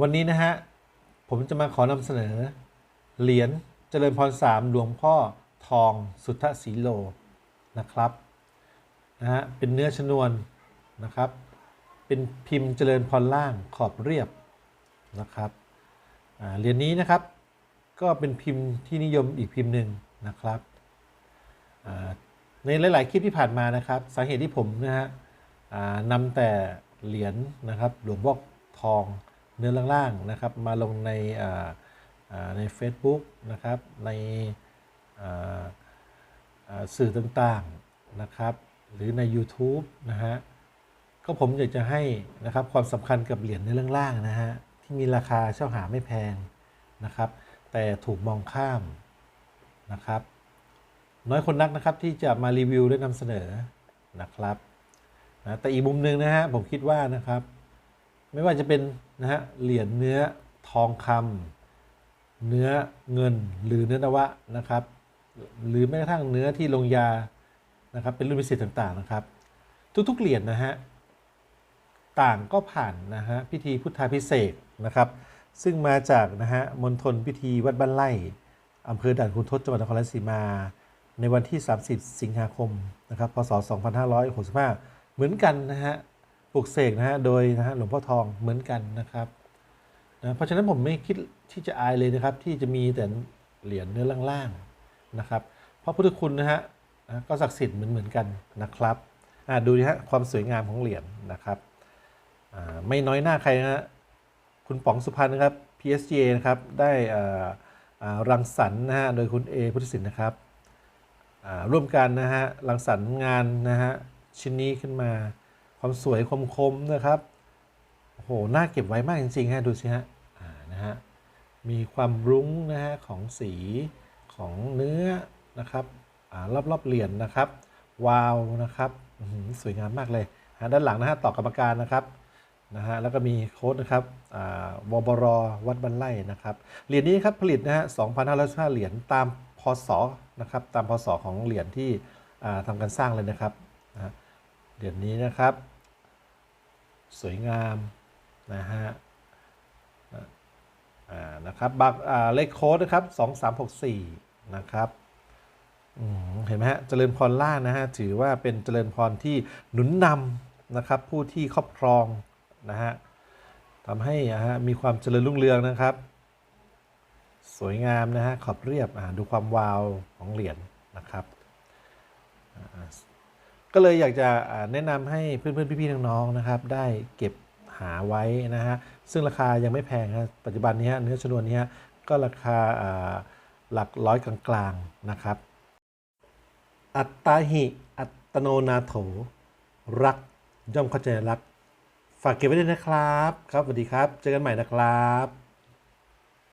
วันนี้นะฮะ ผมจะมาขอนำเสนอ เหรียญเจริญพรสามหลวงพ่อทองสุทธสีโลนะครับนะฮะเป็นเนื้อชนวนนะครับ เป็นพิมพ์เจริญพรล่างขอบเรียบนะครับเหรียญนี้นะครับ ก็เป็นพิมพ์ที่นิยมอีกพิมพ์หนึ่งนะครับในหลาย ๆ คลิปที่ผ่านมานะครับ สาเหตุที่ผมนะฮะนำแต่เหรียญนะครับหลวงพ่อทอง เนื้อล่างๆนะครับมาลงในใน Facebook นะครับในสื่อต่างๆนะครับ หรือใน YouTube นะฮะก็ผมอยากจะให้นะครับความสำคัญกับเหรียญในเรื่องล่างนะฮะที่มีราคาเช่าหาไม่แพงนะครับ แต่ถูกมองข้ามนะครับ น้อยคนนักนะครับที่จะมารีวิวและนำเสนอนะครับนะแต่อีกมุมหนึ่งนะฮะผมคิดว่านะครับ ไม่ว่าจะเป็นนะฮะเหรียญเนื้อทองคำเนื้อเงินหรือเนื้อนวะนะครับ หรือแม้กระทั่งเนื้อที่ลงยานะครับเป็นรุ่นพิเศษต่างๆนะครับ ทุกๆเหรียญนะฮะต่างก็ผ่านนะฮะพิธีพุทธาพิเศษนะครับ ซึ่งมาจากนะฮะมณฑลพิธีวัดบ้านไร่อำเภอด่านคุณทศจังหวัดนครราชสีมา ในวันที่ 30 สิงหาคมนะครับพศ 2565 เหมือนกันนะฮะ ปลุกเสกนะฮะโดยนะฮะหลวงพ่อทองเหมือนกันนะครับนะเพราะฉะนั้นผมไม่คิดที่จะอายเลยนะครับ ที่จะมีแต่เหรียญเนื้อล่างๆนะครับเพราะพุทธคุณนะฮะก็ศักดิ์สิทธิ์เหมือนเหมือนๆกันนะครับอ่าดูนะฮะความสวยงามของเหรียญนะครับอ่าไม่น้อยหน้าใครนะฮะคุณป๋องสุพรรณนะครับ PSGA นะครับได้อ่ารังสรรค์นะฮะโดยคุณเอพุทธศิลป์นะครับอ่าร่วมกันนะฮะรังสรรค์งานนะฮะชิ้นนี้ขึ้นมา ความสวยคมคมๆนะครับโอ้โหน่าเก็บไว้มากจริงๆฮะดูสิฮะอ่านะฮะมีความรุ้งนะฮะของสีของเนื้อนะครับอ่ารอบๆเหรียญนะครับ วาวนะครับสวยงามมากเลยฮะด้านหลังนะฮะต่อกรรมการนะครับนะฮะแล้วก็มีโค้ดนะครับอ่าวบรวัดบันไล่นะครับเหรียญนี้ครับผลิตนะฮะ2,515เหรียญตามพศนะครับตามพศของเหรียญที่อ่าทำการสร้างเลยนะครับนะเหรียญนี้นะครับ สวยงามนะฮะอ่านะครับบักอ่าเลขโค้ดนะครับ 2364 นะครับเห็นไหมฮะเจริญพรล่านะฮะถือว่าเป็นเจริญพรที่หนุนนำนะครับผู้ที่ครอบครองนะฮะทำให้อ่าฮะมีความเจริญรุ่งเรืองนะครับ สวยงามนะฮะขอบเรียบอ่าดูความวาวของเหรียญนะครับ ก็เลยอยากจะแนะนำให้เพื่อนๆพี่ๆน้องๆนะครับได้เก็บหาไว้นะฮะซึ่งราคายังไม่แพงครับปัจจุบันนี้เนื้อชนวนนี้ก็ราคาอ่าหลักร้อยกลางๆนะครับ อัตตาหิ อัตโนนาโถ รักย่อมเข้าใจรัก ฝากเก็บไว้ด้วยนะครับ ครับสวัสดีครับ เจอกันใหม่นะครับ